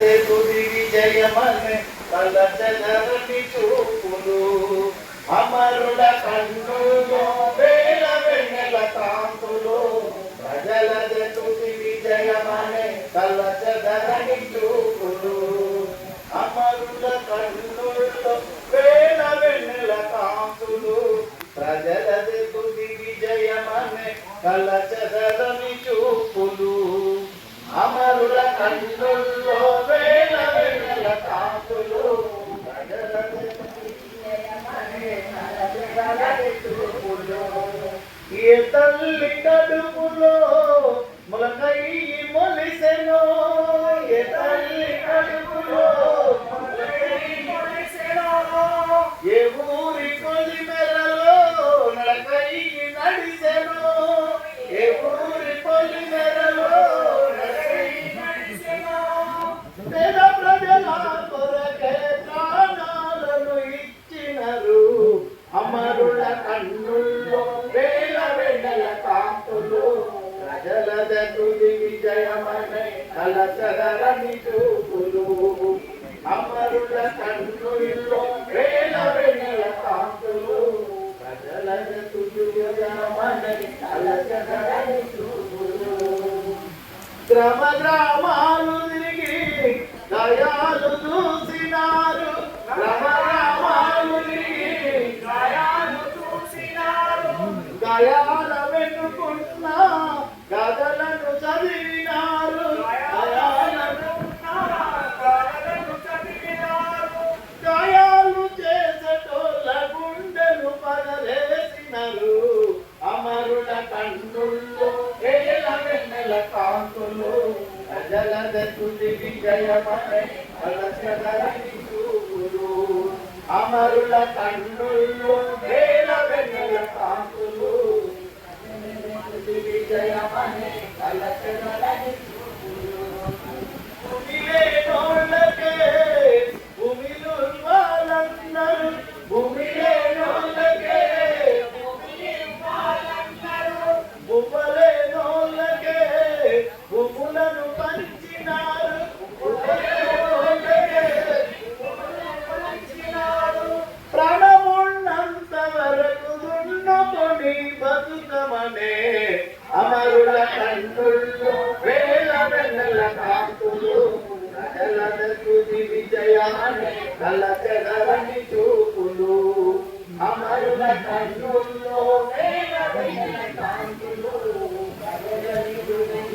తుది విజయమనే చూపులు అమరుల కన్నులో వేల వెన్నెల కాంతులు ప్రజల తుది విజయమనే తలచదరని చూపులు అమరుల కన్నుల్లో వేల వెన్నెల కాంతులు ప్రజల తుది విజయమనే తలచదరని తుది విజయమనే కలచగలని చూపులు అమరుల కన్నుల్లో వేల వెన్నెల కాంతులు ప్రజల తుది విజయమనే గ్రామ గ్రామాలు తిరిగి దయాలు కన్నుల్లో వేల వెన్నెల కాంతులు. ప్రజల తుది విజయమనే అలసగలని చూపులు అమరుల కన్నుల్లో వేల వెన్నెల కాంతులు. తుది విజయమనే కన్నుల్లో చూపులు అమరుల కన్నుల్లో కాంతులు ప్రజల తుది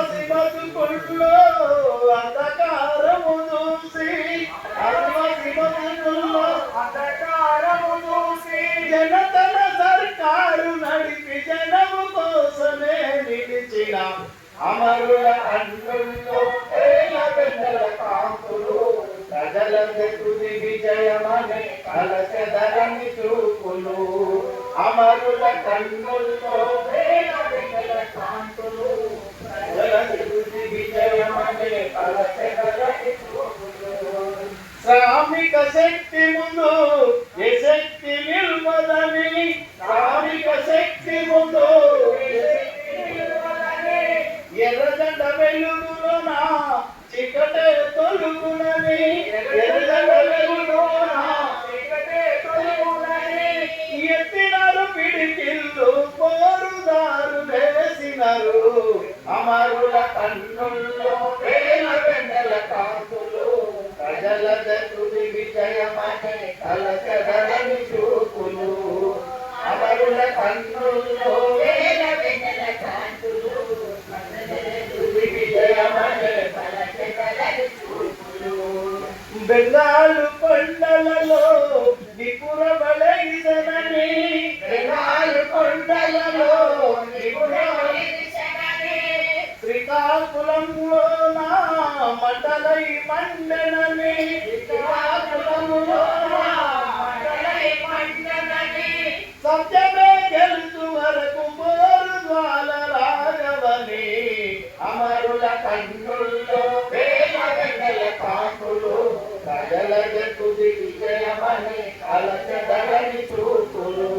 ఆదివాసి బతుకుల్లో అంధకారము చూసి అంధకారము చూసి జనతన సర్కారు నడిపి జనము కోసమే నిలిచిన అమరుల అన్నుల్లో కాంతులు ప్రజల విజయమనే కలసెదరని చూపులు అమరుల కన్నుల్లో వేల కాంతులు. ప్రజల తుది విజయమనే కలసెదరని కన్నుల్లో వేల వెన్నెల కాంతులు ప్రజల తుది విజయమనే కలకడలని చూపులు. అమరుల కన్నుల్లో వేల వెన్నెల కాంతులు తుది చూపులు. బెంగాలు మండలై మండనని శ్రీకాకుళంలో నా మండనని సత్యమే గెలుచు వరకు పోరు ద్వాల రాగవని అమరుల కన్నుల్లో వేల వెన్నెల కాంతి ప్రజలది తుది విజయమని కలచదలని చూపులు.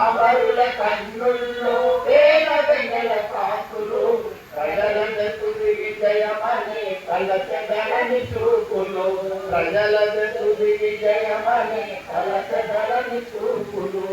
అమరుల కన్నుల్లో వేల వెన్నెల కాకులు ప్రజలది తుది విజయమని కలచదలని చూపులు ప్రజలది తుది విజయమని కలచదలని చూపులు